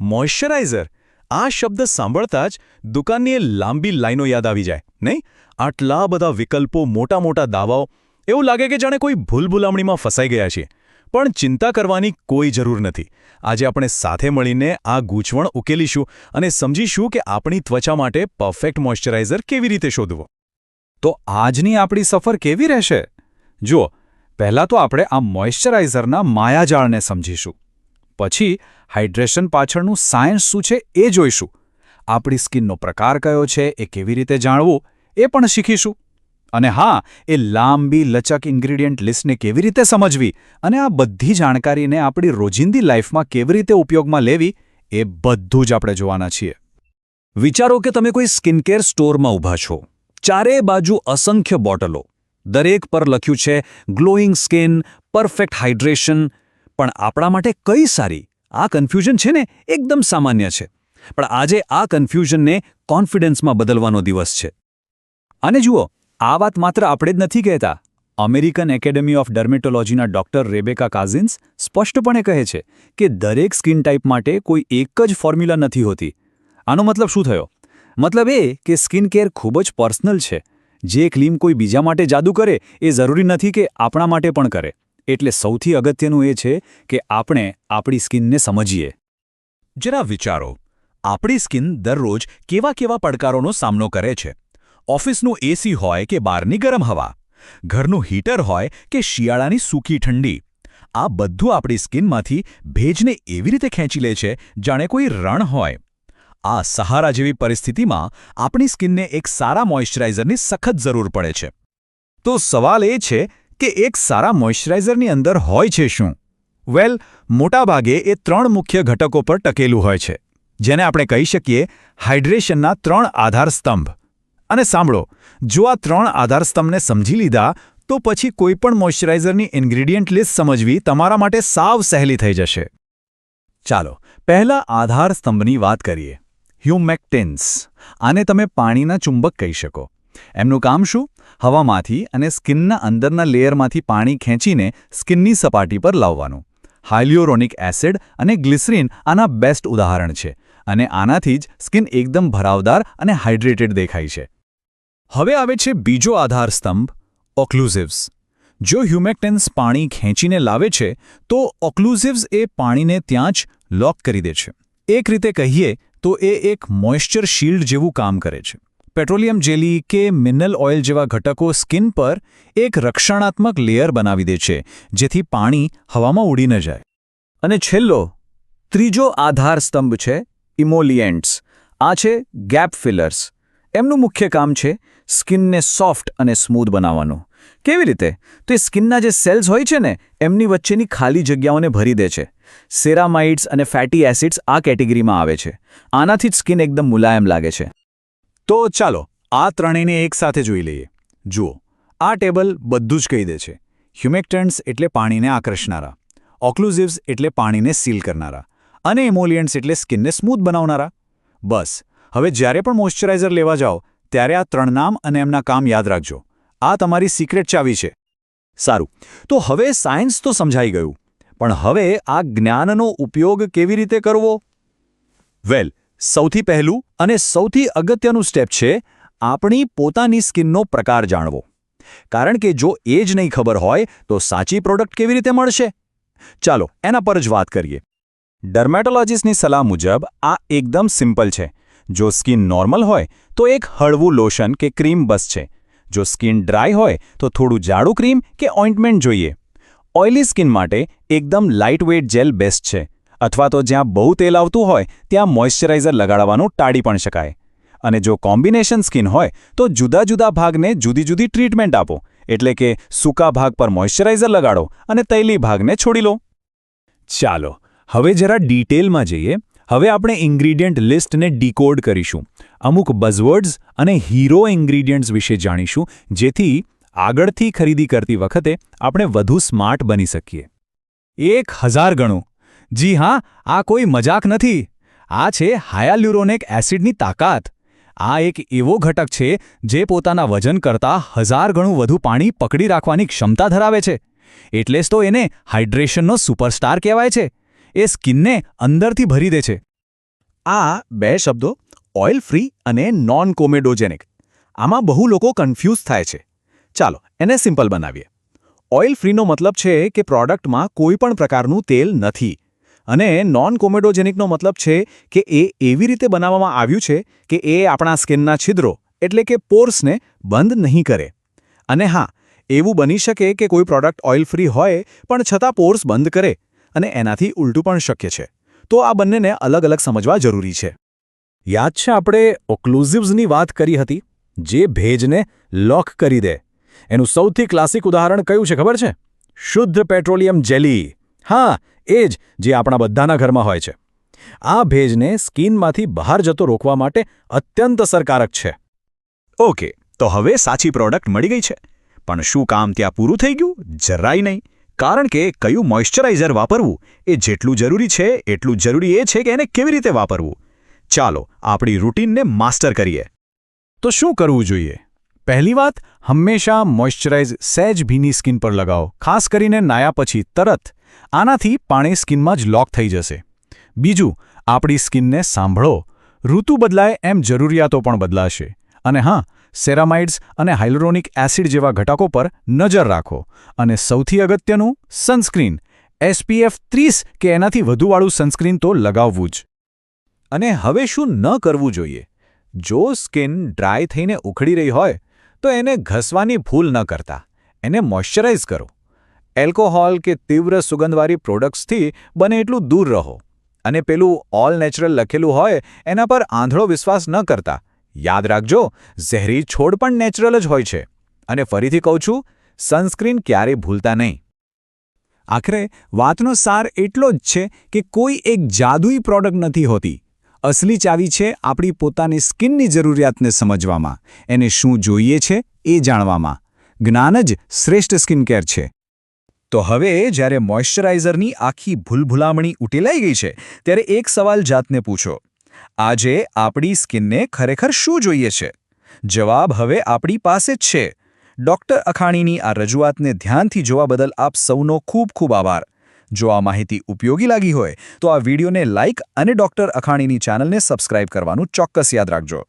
Moisturiser. આ શબ્દ સાંભળતા જ દુકાનની લાંબી લાઈનો યાદ આવી જાય, નહીં? આટલા બધા વિકલ્પો, મોટા મોટા દાવાઓ, એવું લાગે કે જાણે કોઈ ભૂલભુલામણીમાં ફસાઈ ગયા છીએ. પણ ચિંતા કરવાની કોઈ જરૂર નથી. આજે આપણે સાથે મળીને આ ગૂંચવણ ઉકેલીશું અને સમજીશું કે આપણી ત્વચા માટે પરફેક્ટ મોઇશ્ચરાઇઝર કેવી રીતે શોધવો. તો આજની આપણી સફર કેવી રહેશે? જુઓ, પહેલાં તો આપણે આ મોઇશ્ચરાઇઝરના માયાજાળને સમજીશું. પછી હાઇડ્રેશન પાછળનું સાયન્સ શું છે એ જોઈશું. આપણી સ્કિનનો પ્રકાર કયો છે એ કેવી રીતે જાણવું એ પણ શીખીશું. અને હા, એ લાંબી, લચક ઇન્ગ્રીડિયન્ટ લિસ્ટને કેવી રીતે સમજવી અને આ બધી જાણકારીને આપણી રોજિંદી લાઈફમાં કેવી રીતે ઉપયોગમાં લેવી એ બધું જ આપણે જોવાના છીએ. વિચારો કે તમે કોઈ સ્કિનકેર સ્ટોરમાં ઊભા છો. ચારે બાજુ અસંખ્ય બોટલો. દરેક પર લખ્યું છે, ગ્લોઈંગ સ્કિન, પરફેક્ટ હાઇડ્રેશન પણ આપણા માટે કઈ સારી? આ કન્ફ્યુઝન છે ને એકદમ સામાન્ય છે. પણ આજે આ કન્ફ્યુઝનને કોન્ફિડન્સમાં બદલવાનો દિવસ છે. અને જુઓ, આ વાત માત્ર આપણે જ નથી કહેતા. અમેરિકન એકેડેમી ઓફ ડર્મેટોલોજીના ડોક્ટર રેબેકા કાઝિન્સ સ્પષ્ટપણે કહે છે કે દરેક સ્કિન ટાઈપ માટે કોઈ એક જ ફોર્મ્યુલા નથી હોતી. આનો મતલબ શું થયો? મતલબ એ કે સ્કિન કેર ખૂબ જ પર્સનલ છે. જે ક્લીમ કોઈ બીજા માટે જાદુ કરે એ જરૂરી નથી કે આપણા માટે પણ કરે. એટલે સૌથી અગત્યનું એ છે કે આપણે આપણી સ્કિનને સમજીએ. જરા વિચારો, આપણી સ્કિન દરરોજ કેવા કેવા પડકારોનો સામનો કરે છે? ઓફિસનું એસી હોય કે બહારની ગરમ હવા? ઘરનું હીટર હોય કે શિયાળાની સૂકી ઠંડી? આ બધું આપણી સ્કિનમાંથી ભેજને એવી રીતે ખેંચી લે છે, જાણે કોઈ રણ હોય. આ સહારા જેવી પરિસ્થિતિમાં આપણી સ્કિનને એક સારા મોઇશ્ચરાઇઝરની સખત જરૂર પડે છે. તો સવાલ એ છે કે એક સારા મોઇશ્ચરાઇઝરની અંદર હોય છે શું? વેલ, મોટાભાગે એ ત્રણ મુખ્ય ઘટકો પર ટકેલું હોય છે. જેને આપણે કહી શકીએ હાઇડ્રેશનના ત્રણ આધાર સ્તંભ. અને સાંભળો, જો આ ત્રણ આધારસ્તંભને સમજી લીધા, તો પછી કોઈપણ મોઇશ્ચરાઇઝરની ઇન્ગ્રીડિયન્ટ લિસ્ટ સમજવી તમારા માટે સાવ સહેલી થઈ જશે. ચાલો, પહેલા આધાર સ્તંભની વાત કરીએ. હ્યુમેક્ટેન્સ. આને તમે પાણીના ચુંબક કહી શકો. એમનું કામ શું? હવામાંથી અને સ્કિનના અંદરના લેયરમાંથી પાણી ખેંચીને સ્કિનની સપાટી પર લાવવાનું. હાઇલ્યુરોનિક એસિડ અને ગ્લિસરીન આના બેસ્ટ ઉદાહરણ છે અને આનાથી જ સ્કિન એકદમ ભરાવદાર અને હાઇડ્રેટેડ દેખાય છે. હવે આવે છે બીજો આધાર સ્તંભ, ઓક્લુઝિવ્સ. જો હ્યુમેક્ટેન્સ પાણી ખેંચીને લાવે છે, તો ઓક્લુઝિવ્સ એ પાણીને ત્યાં જ લોક કરી દે છે. એક રીતે કહીએ તો એ એક મોઇશ્ચર શિલ્ડ જેવું કામ કરે છે. પેટ્રોલિયમ જેલી કે મિનરલ ઓઇલ જેવા ઘટકો સ્કિન પર એક રક્ષણાત્મક લેયર બનાવી દે છે, જેથી પાણી હવામાં ઉડી ન જાય. અને છેલ્લો, ત્રીજો આધાર સ્તંભ છે, ઇમોલિયન્ટ્સ. આ છે ગેપ ફિલર્સ. એમનું મુખ્ય કામ છે સ્કિનને સોફ્ટ અને સ્મૂધ બનાવવાનું. કેવી રીતે? તો એ સ્કિનના જે સેલ્સ હોય છે ને, એમની વચ્ચેની ખાલી જગ્યાઓને ભરી દે છે. સેરામાઇડ્સ અને ફેટી એસિડ્સ આ કેટેગરીમાં આવે છે. આનાથી જ સ્કિન એકદમ મુલાયમ લાગે છે. તો ચાલો, આ ત્રણેયને એકસાથે જોઈ લઈએ. જુઓ, આ ટેબલ બધું જ કહી દે છે. હ્યુમેક્ટન્ટ્સ એટલે પાણીને આકર્ષનારા. ઓક્લુઝિવ્સ એટલે પાણીને સીલ કરનારા. અને એમોલિયન્ટ્સ એટલે સ્કિનને સ્મૂથ બનાવનારા. બસ, હવે જ્યારે પણ મોઇશ્ચરાઇઝર લેવા જાઓ, ત્યારે આ ત્રણ નામ અને એમના કામ યાદ રાખજો. આ તમારી સિક્રેટ ચાવી છે. સારું, તો હવે સાયન્સ તો સમજાઈ ગયું. પણ હવે આ જ્ઞાનનો ઉપયોગ કેવી રીતે કરવો? વેલ સૌથી પહેલું અને સૌથી અગત્યનું સ્ટેપ છે, આપણી પોતાની સ્કિનનો પ્રકાર જાણવો. કારણ કે જો એ જ નહીં ખબર હોય, તો સાચી પ્રોડક્ટ કેવી રીતે મળશે? ચાલો, એના પર જ વાત કરીએ. ડર્મેટોલોજીસ્ટની સલાહ મુજબ આ એકદમ સિમ્પલ છે. જો સ્કિન નોર્મલ હોય, તો એક હળવું લોશન કે ક્રીમ બસ છે. જો સ્કિન ડ્રાય હોય, તો થોડું જાડું ક્રીમ કે ઓઇન્ટમેન્ટ જોઈએ. ઓઇલી સ્કિન માટે એકદમ લાઇટવેઇટ જેલ બેસ્ટ છે. અથવા તો જ્યાં બહુ તેલ આવતું હોય, ત્યાં મોઇશ્ચરાઇઝર લગાડવાનું ટાળી પણ શકાય. અને જો કોમ્બિનેશન સ્કિન હોય, તો જુદા જુદા ભાગને જુદી જુદી ટ્રીટમેન્ટ આપો. એટલે કે સૂકા ભાગ પર મોઇશ્ચરાઇઝર લગાડો અને તૈલી ભાગને છોડી લો. ચાલો, હવે જરા ડિટેલમાં જઈએ. હવે આપણે ઇન્ગ્રીડિયન્ટ લિસ્ટને ડીકોડ કરીશું. અમુક બઝવર્ડ્સ અને હીરો ઇન્ગ્રીડિયન્ટ્સ વિશે જાણીશું, જેથી આગળથી ખરીદી કરતી વખતે આપણે વધુ સ્માર્ટ બની શકીએ. એક હજાર ગણું. જી હા, આ કોઈ મજાક નથી. આ છે હાયાલ્યુરોનિક એસિડની તાકાત. આ એક એવો ઘટક છે જે પોતાના વજન કરતાં હજાર ગણું વધુ પાણી પકડી રાખવાની ક્ષમતા ધરાવે છે. એટલે જ તો એને હાઇડ્રેશનનો સુપરસ્ટાર કહેવાય છે. એ સ્કિનને અંદરથી ભરી દે છે. આ બે શબ્દો ઓઇલ ફ્રી અને નોન કોમેડોજેનિક. આમાં બહુ લોકો કન્ફ્યુઝ થાય છે. ચાલો, એને સિમ્પલ બનાવીએ. ઓઇલ ફ્રીનો મતલબ છે કે પ્રોડક્ટમાં કોઈ પણ પ્રકારનું તેલ નથી. અને નોન કોમેડોજેનિકનો મતલબ છે કે એ એવી રીતે બનાવવામાં આવ્યું છે કે એ આપણા સ્કિનના છિદ્રો, એટલે કે પોર્સને બંધ નહીં કરે. અને હા, એવું બની શકે કે કોઈ પ્રોડક્ટ ઓઇલ ફ્રી હોય, પણ છતાં પોર્સ બંધ કરે અને એનાથી ઉલટું પણ શક્ય છે. તો આ બંનેને અલગ અલગ સમજવા જરૂરી છે. યાદ છે આપણે ઓક્લુઝિવ્સની વાત કરી હતી? જે ભેજને લોક કરી દે. એનું સૌથી ક્લાસિક ઉદાહરણ કયું છે ખબર છે? શુદ્ધ પેટ્રોલિયમ જેલી. હા એ જ જે આપણા બધાના ઘરમાં હોય છે. આ ભેજને સ્કીનમાંથી બહાર જતો રોકવા માટે અત્યંત અસરકારક છે. ઓકે, તો હવે સાચી પ્રોડક્ટ મળી ગઈ છે. પણ શું કામ ત્યાં પૂરું થઈ ગયું? જરાય નહીં. કારણ કે કયું મોઇશ્ચરાઇઝર વાપરવું? એ જેટલું જરૂરી છે, એટલું જરૂરી એ છે કે એને કેવી રીતે વાપરવું? ચાલો, આપણી રૂટીનને માસ્ટર કરીએ. તો શું કરવું જોઈએ? પહેલી વાત, હંમેશા મોઇશ્ચરાઇઝ સહેજ ભીની સ્કિન પર લગાવો, ખાસ કરીને નાયા પછી તરત. આનાથી પાણી સ્કિનમાં જ લોક થઈ જશે. બીજું, આપણી સ્કિનને સાંભળો. ઋતુ બદલાય એમ જરૂરિયાતો પણ બદલાશે. અને હા, સેરામાઇડ્સ અને હાઇલોરોનિક એસિડ જેવા ઘટકો પર નજર રાખો. અને સૌથી અગત્યનું, સનસ્ક્રીન. એસપીએફ ત્રીસ કે એનાથી વધુવાળું સનસ્ક્રીન તો લગાવવું જ. અને હવે શું ન કરવું જોઈએ? જો સ્કિન ડ્રાય થઈને ઉખડી રહી હોય, તો એને ઘસવાની ભૂલ ન કરતા. એને મોઇશ્ચરાઇઝ કરો. એલ્કોહોલ કે તીવ્ર સુગંધવાળી પ્રોડક્ટ્સથી બને એટલું દૂર રહો. અને પેલું ઓલ નેચરલ લખેલું હોય, એના પર આંધળો વિશ્વાસ ન કરતા. યાદ રાખજો, ઝેરી છોડ પણ નેચરલ જ હોય છે. અને ફરીથી કહું છું, સનસ્ક્રીન ક્યારેય ભૂલતા નહીં. આખરે, વાતનો સાર એટલો જ છે કે કોઈ એક જાદુઈ પ્રોડક્ટ નથી હોતી. અસલી ચાવી છે આપણી પોતાની સ્કિનની જરૂરિયાતને સમજવામાં. એને શું જોઈએ છે એ જાણવામાં. જ્ઞાન જ શ્રેષ્ઠ સ્કિન કેર છે. તો હવે જ્યારે મોઇશ્ચરાઇઝરની આખી ભૂલભુલામણી ઉટેલાઈ ગઈ છે, ત્યારે એક સવાલ જાતને પૂછો. આજે આપણી સ્કિનને ખરેખર શું જોઈએ છે? જવાબ હવે આપણી પાસે જ છે. ડોક્ટર અખાણીની આ રજૂઆતને ધ્યાનથી જોવા બદલ આપ સૌનો ખૂબ ખૂબ આભાર. જો આ માહિતી ઉપયોગી લાગી હોય, તો આ વિડીયોને લાઇક અને ડોક્ટર અખાણીની ચેનલને સબસ્ક્રાઇબ કરવાનું ચોક્કસ યાદ રાખજો.